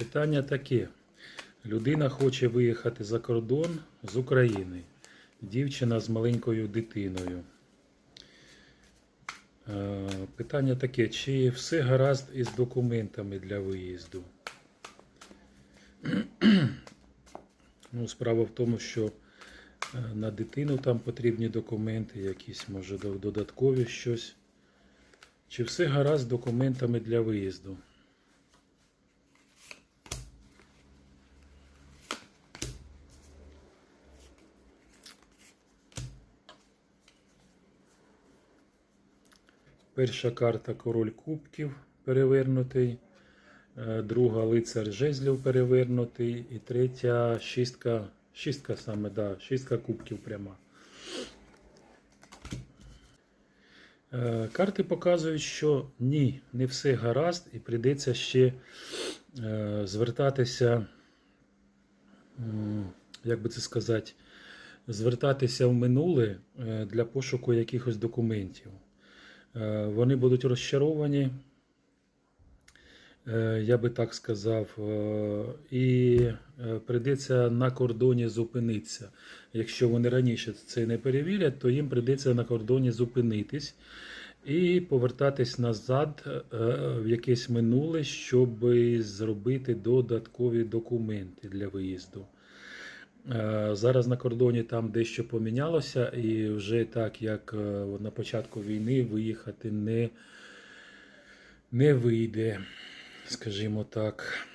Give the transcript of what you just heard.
Питання таке. Людина хоче виїхати за кордон з України. Дівчина з маленькою дитиною. Е, Питання таке, чи все гаразд із документами для виїзду? Ну, справа в тому, що е, на дитину там потрібні документи, якісь, може, додаткові щось. Чи все гаразд з документами для виїзду? Перша карта король кубків перевернутий, е, друга лицар жезлів перевернутий, і третя шістка, шістка саме, да, шістка кубків пряма. Е, Карти показують, що ні, не все гаразд, і прийдеться ще е, звертатися, як би це сказати, звертатися в минуле для пошуку якихось документів. Е, Вони будуть розчаровані, е, я би так сказав, е, і прийдеться на кордоні зупинитися. Якщо вони раніше це не перевірять, то їм прийдеться на кордоні зупинитись і повертатись назад в якесь минуле, щоб зробити додаткові документи для виїзду. Е, Зараз на кордоні там дещо помінялося, і вже так, як е, на початку війни виїхати не, не вийде, скажімо так.